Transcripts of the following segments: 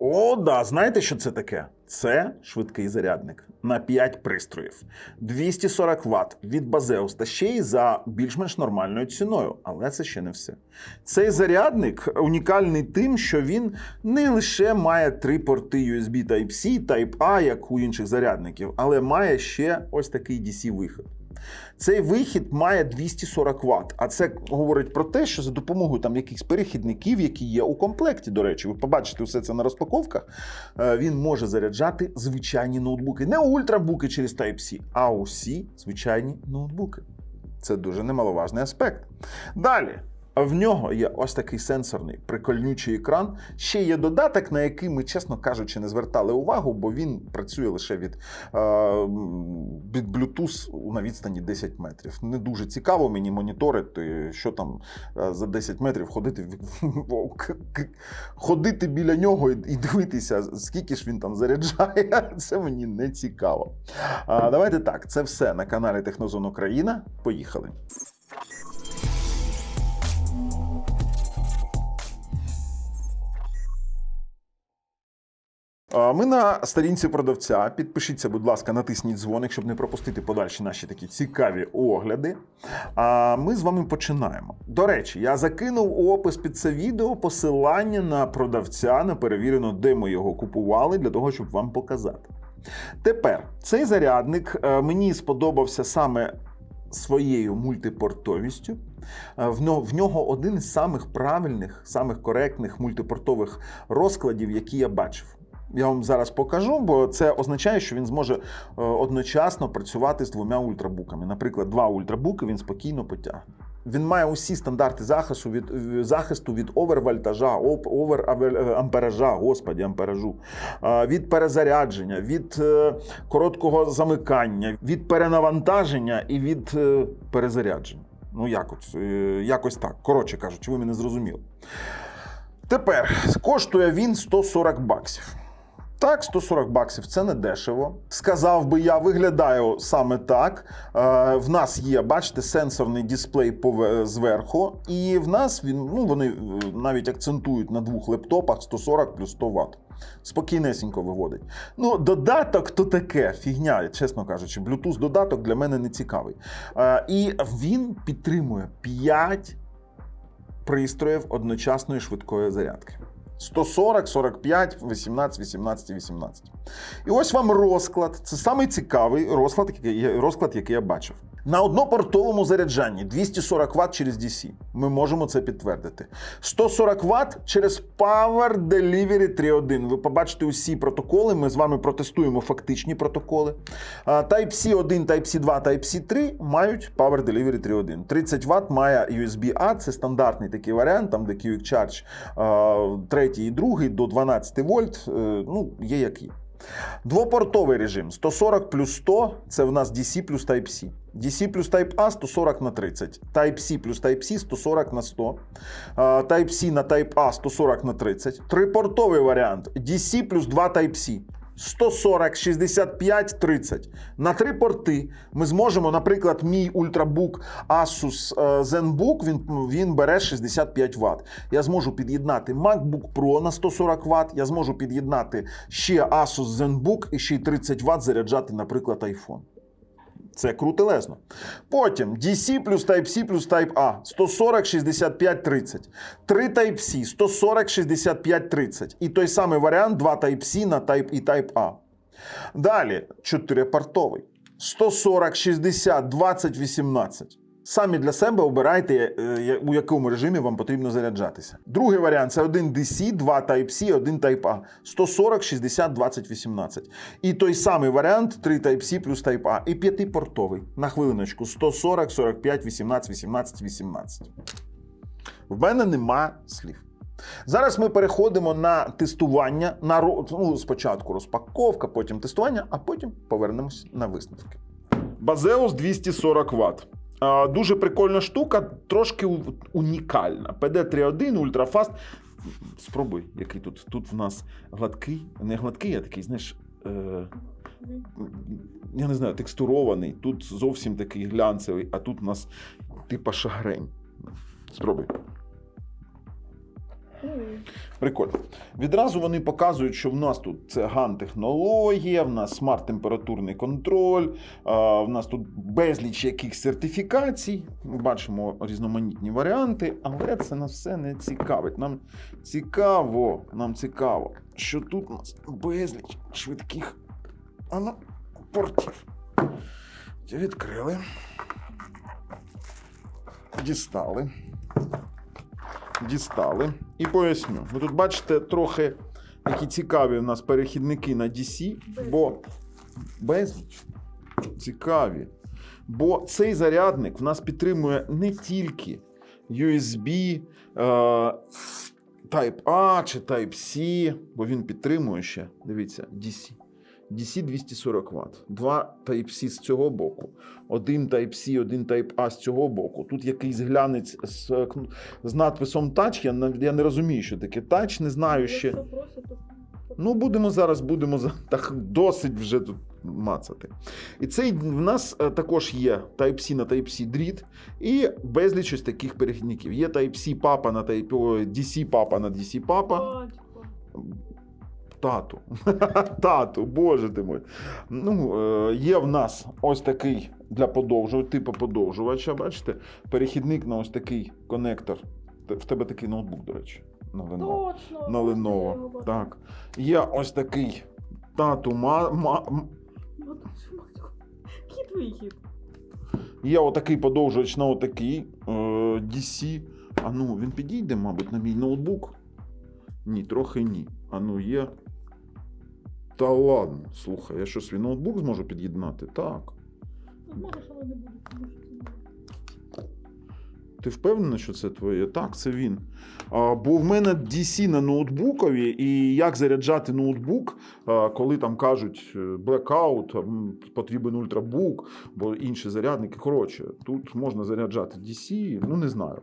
О, да, знаєте, що це таке? Це швидкий зарядник на 5 пристроїв, 240 Вт від Базеус та ще й за більш-менш нормальною ціною. Але це ще не все. Цей зарядник унікальний тим, що він не лише має три порти USB Type-C, Type-A, як у інших зарядників, але має ще ось такий DC-вихід. Цей вихід має 240 Вт, а це говорить про те, що за допомогою там якихось перехідників, які є у комплекті, до речі, ви побачите все це на розпаковках. е, Він може заряджати звичайні ноутбуки, не ультрабуки через Type-C, а усі звичайні ноутбуки. Це дуже немаловажний аспект. Далі. В нього є ось такий сенсорний прикольнючий екран. Ще є додаток, на який ми, чесно кажучи, не звертали увагу, бо він працює лише від, е, від Bluetooth на відстані 10 метрів. Не дуже цікаво мені моніторити, що там е, за 10 метрів ходити, ходити біля нього і дивитися, скільки ж він там заряджає. Це мені не цікаво. А, давайте так, це все на каналі Технозон Україна. Поїхали. Ми на сторінці продавця. Підпишіться, будь ласка, натисніть дзвоник, щоб не пропустити подальші наші такі цікаві огляди. А ми з вами починаємо. До речі, я закинув у опис під це відео посилання на продавця, на перевірено, де ми його купували, для того, щоб вам показати. Тепер цей зарядник е, мені сподобався саме своєю мультипортовістю. Е, В нього, один із самих правильних, самих коректних мультипортових розкладів, які я бачив. Я вам зараз покажу, бо це означає, що він зможе е, одночасно працювати з двома ультрабуками. Наприклад, два ультрабуки він спокійно потягне. Він має усі стандарти захисту від е, захисту від овервольтажа, оп- оверампеража, господі, амперажу, е, від перезарядження, від е, короткого замикання, від перенавантаження і від е, перезарядження. Ну, як от, е, якось так. Коротше кажучи, ви мене зрозуміли. Тепер коштує він 140 баксів. Так, 140 баксів це не дешево. Сказав би я, виглядаю саме так. Е, в нас є, бачите, сенсорний дисплей зверху, і в нас він, ну вони е, навіть акцентують на двох лептопах 140 плюс 100 Вт. Спокійнесенько виводить. Ну, додаток то таке, фігня, чесно кажучи, Bluetooth додаток для мене не цікавий. Е, і він підтримує 5 пристроїв одночасної швидкої зарядки. 140, 45, 18, 18, 18. І ось вам розклад. Це самий цікавий розклад, який я, розклад, який я бачив. На однопортовому заряджанні 240 Вт через DC. Ми можемо це підтвердити. 140 Вт через Power Delivery 3.1. Ви побачите усі протоколи. Ми з вами протестуємо фактичні протоколи. Type-C 1, Type-C 2, Type-C 3 мають Power Delivery 3.1. 30 Вт має USB-A, це стандартний такий варіант, там де Quick Charge а, третій і другий до 12 вольт. е, Ну, є як є. Двопортовий режим 140 плюс 100 це в нас DC плюс Type-C. DC плюс Type-A 140 на 30. Type-C плюс Type-C 140 на 100. Type-C на Type-A 140 на 30. Трипортовий варіант DC плюс 2 Type-C. 140, 65, 30. На три порти ми зможемо, наприклад, мій ультрабук Asus е, ZenBook, він, він бере 65 Вт. Я зможу під'єднати MacBook Pro на 140 Вт, я зможу під'єднати ще Asus ZenBook і ще й 30 Вт заряджати, наприклад, iPhone. Це крутелезно. Потім DC плюс Type-C плюс Type-A 140, 65, 30. 3 Type-C 140, 65, 30. І той самий варіант 2 Type-C на Type і Type-A. Далі 4-портовий. 140, 60, 20, 18. Самі для себе обирайте, е, у якому режимі вам потрібно заряджатися. Другий варіант це один DC, 2 Type-C, 1 Type-A. 140, 60, 20, 18. І той самий варіант 3 Type-C плюс Type-A. І п'ятипортовий. На хвилиночку 140, 45, 18, 18, 18. В мене нема слів. Зараз ми переходимо на тестування. На ну, спочатку розпаковка, потім тестування, а потім повернемось на висновки. Базеус 240 Вт. Дуже прикольна штука, трошки унікальна. PD3.1, ультрафаст. Спробуй, який тут. Тут в нас гладкий, не гладкий, а такий, знаєш. Е... Я не знаю, текстурований. Тут зовсім такий глянцевий, а тут у нас типа шагрень. Спробуй. Прикольно. Відразу вони показують, що в нас тут це ган-технологія, в нас смарт-температурний контроль, в нас тут безліч яких сертифікацій. Бачимо різноманітні варіанти, але це нас все не цікавить. Нам цікаво, нам цікаво, що тут у нас безліч швидких ну, портів. Відкрили. Дістали. Дістали. І поясню. Ви тут бачите трохи які цікаві у нас перехідники на DC, бо безліч цікаві. Бо цей зарядник в нас підтримує не тільки USB, е, Type-A чи Type-C, бо він підтримує ще, дивіться, DC. DC 240 Вт. Два Type-C з цього боку, один Type-C, один Type-A з цього боку. Тут якийсь глянець з, з надписом Touch. Я, не- я не розумію, що таке Touch, не знаю ще. Ну, будемо зараз, будемо так досить вже тут мацати. І цей в нас е, також є Type-C на Type-C дріт і безліч ось таких перехідників. Є Type-C папа на Type, DC папа на DC папа. Тату. Тату, боже ти мой. Ну, е, є в нас ось такий для подовжувача, типу подовжувача, бачите? Перехідник на ось такий конектор. В тебе такий ноутбук, до речі. На Lenovo. Точно. На Lenovo. Так. Є ось такий тату ма, ма. Кіт вихід. Є отакий подовжувач на отакий е, DC. А ну, він підійде, мабуть, на мій ноутбук. Ні, трохи ні. А ну є. Та ладно, слухай, я що свій ноутбук зможу під'єднати? Так. Зможеш, але не буде. Ти впевнений, що це твоє? Так, це він. А, бо в мене DC на ноутбукові, і як заряджати ноутбук, а, коли там кажуть е, blackout, потрібен ультрабук, бо інші зарядники. Коротше, тут можна заряджати DC, ну не знаю.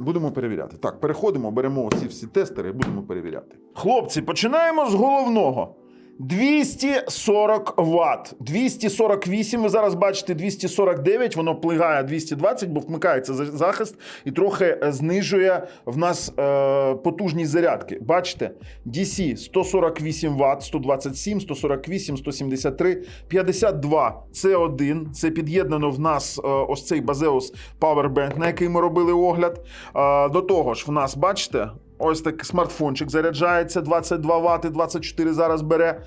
Будемо перевіряти. Так, переходимо, беремо усі всі тестери будемо перевіряти. Хлопці, починаємо з головного. 240 Вт. 248, ви зараз бачите 249, воно плигає 220, бо вмикається за- захист і трохи е, знижує в нас е, потужність зарядки. Бачите? DC 148 Вт, 127, 148, 173, 52. Це один. Це під'єднано в нас е, ось цей Baseus Powerbank, на який ми робили огляд. Е, До того ж, в нас, бачите, ось такий смартфончик заряджається 22 Вт, 24 зараз бере.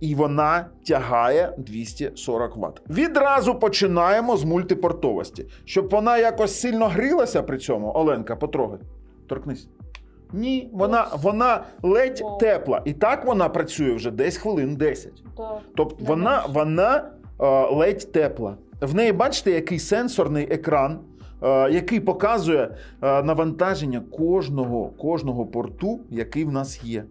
І вона тягає 240 Вт. Відразу починаємо з мультипортовості. Щоб вона якось сильно грілася при цьому. Оленка, потрогай. Торкнись. Ні, вона, вона ледь Вау. тепла. І так вона працює вже десь хвилин 10. Так. Тобто вона, вона е, ледь тепла. В неї, бачите, який сенсорний екран, який показує е, навантаження кожного, кожного порту, який в нас є.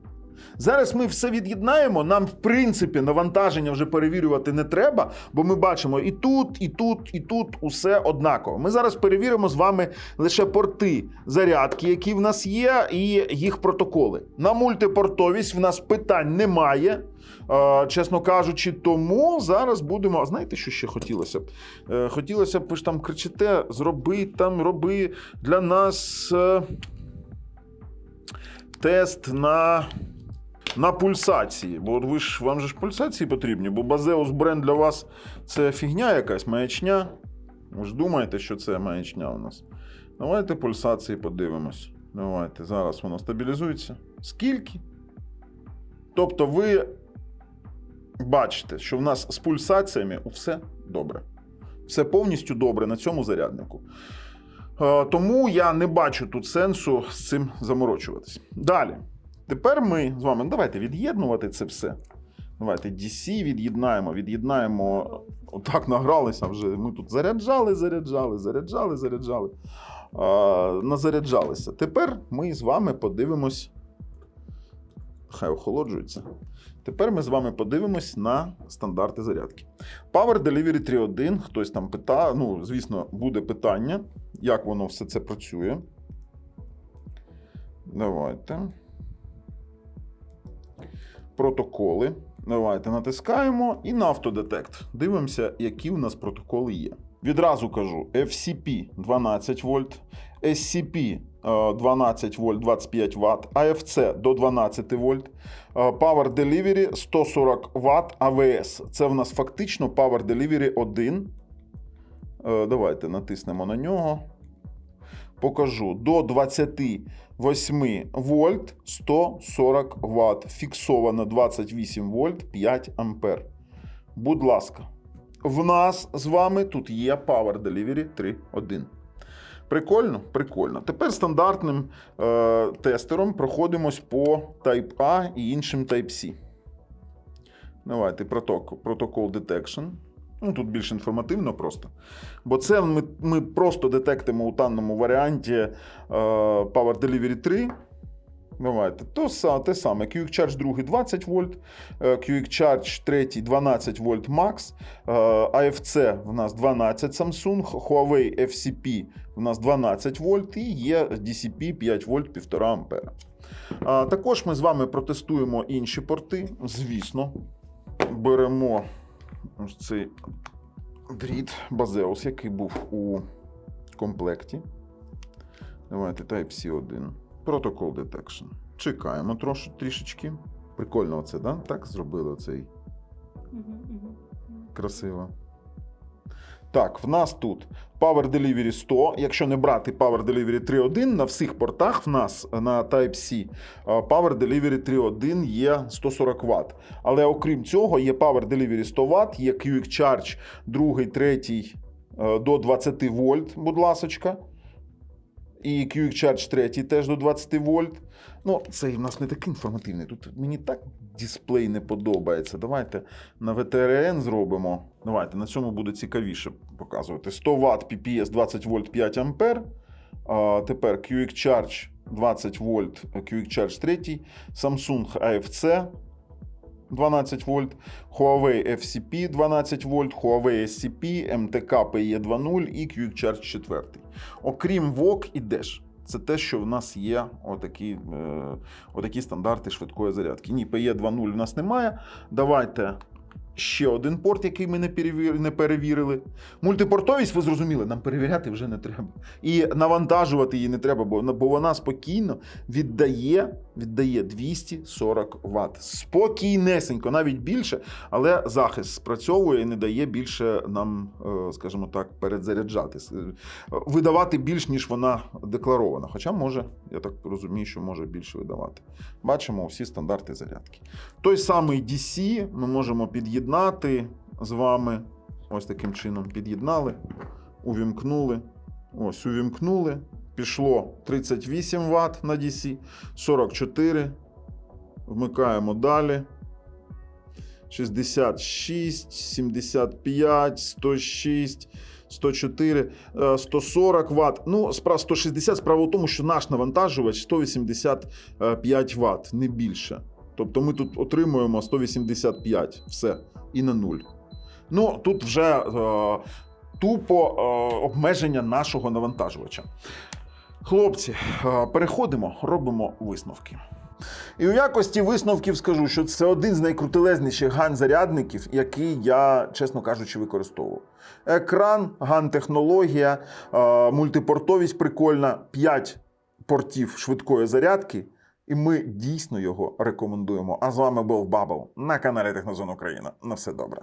Зараз ми все від'єднаємо. Нам, в принципі, навантаження вже перевірювати не треба, бо ми бачимо і тут, і тут, і тут усе однаково. Ми зараз перевіримо з вами лише порти зарядки, які в нас є, і їх протоколи. На мультипортовість в нас питань немає. Е, чесно кажучи, тому зараз будемо. А знаєте, що ще хотілося б? Е, хотілося б, ви ж там кричите, зроби там, роби для нас е, тест на. На пульсації, бо ви ж вам же ж пульсації потрібні, бо Базеус бренд для вас це фігня якась, маячня. Ви ж думаєте, що це маячня у нас. Давайте пульсації подивимось. Давайте. Зараз воно стабілізується. Скільки? Тобто, ви бачите, що в нас з пульсаціями все добре. Все повністю добре на цьому заряднику. Е, Тому я не бачу тут сенсу з цим заморочуватись. Далі. Тепер ми з вами давайте від'єднувати це все. Давайте DC від'єднаємо, від'єднаємо. Отак награлися вже. Ми тут заряджали, заряджали, заряджали, заряджали. А, назаряджалися. Тепер ми з вами подивимось. Хай охолоджується. Тепер ми з вами подивимось на стандарти зарядки. Power Delivery 3.1. Хтось там питає. Ну, звісно, буде питання, як воно все це працює. Давайте. Протоколи. Давайте натискаємо і на автодетект. Дивимося, які в нас протоколи є. Відразу кажу: FCP 12 вольт, SCP е, 12 вольт 25 Вт, AFC до 12 вольт, е, Power Delivery 140 Вт АВС. Це в нас фактично Power Delivery 1. Е, Давайте натиснемо на нього. Покажу до 28 вольт 140 Вт. Фіксовано 28 вольт 5 ампер. Будь ласка, в нас з вами тут є Power Delivery 3.1. Прикольно? Прикольно. Тепер стандартним е, тестером проходимось по Type A і іншим Type C. Давайте протокол, протокол Detection. Ну, тут більш інформативно просто. Бо це ми, ми просто детектимо у даному варіанті е, Power Delivery 3. Давайте. То, те саме. QX Charge 2 20 вольт, е, QX Charge 3 12 вольт Max, е, AFC в нас 12 Samsung, Huawei FCP в нас 12 вольт і є DCP 5 вольт 1,5 ампера. Також ми з вами протестуємо інші порти. Звісно, беремо ось цей дріт Базеус, який був у комплекті. Давайте Type-C 1. Protocol Detection. Чекаємо трошу, трішечки. Прикольно оце, да? Так зробили оцей красиво. Так, в нас тут Power Delivery 100. Якщо не брати Power Delivery 3.1, на всіх портах в нас на Type-C е, Power Delivery 3.1 є 140 Вт. Але окрім цього, є Power Delivery 100 Вт, є QX Charge 2, 3 е, до 20 вольт, будь ласочка. І QX Charge 3 теж до 20 вольт. Ну, цей в нас не такий інформативний. Тут мені так дисплей не подобається. Давайте на VTRN зробимо. Давайте на цьому буде цікавіше показувати. 100 Вт PPS 20 вольт 5 ампер. А, тепер QX Charge 20 вольт QX Charge 3, Samsung AFC 12 вольт, Huawei FCP 12 вольт, Huawei SCP, MTK PE 2.0 і QX Charge 4. Окрім VOOC і Dash. Це те, що в нас є отакі, е, отакі стандарти швидкої зарядки. Ні, PE 2.0 в нас немає. Давайте ще один порт, який ми не, перевірили. Мультипортовість, ви зрозуміли, нам перевіряти вже не треба. І навантажувати її не треба, бо вона спокійно віддає, віддає 240 Вт. Спокійнесенько, навіть більше, але захист спрацьовує і не дає більше нам, е, скажімо так, передзаряджати. Е, Видавати більш, ніж вона декларована. Хоча може, я так розумію, що може більше видавати. Бачимо всі стандарти зарядки. Той самий DC ми можемо під'єднати з вами. Ось таким чином під'єднали, увімкнули. Ось, увімкнули. Пішло 38 Вт на DC, 44. Вмикаємо далі. 66, 75, 106, 104, е, 140 Вт. Ну, спра- 160 справа в тому, що наш навантажувач 185 Вт, не більше. Тобто ми тут отримуємо 185, все, і на нуль. Ну, тут вже е, тупо е, обмеження нашого навантажувача. Хлопці, е, переходимо, робимо висновки. І у якості висновків скажу, що це один з найкрутелезніших ган-зарядників, який я, чесно кажучи, використовував. Екран, ган-технологія, е, мультипортовість прикольна, 5 портів швидкої зарядки. І ми дійсно його рекомендуємо. А з вами був Бабл на каналі Технозон Україна. На все добре.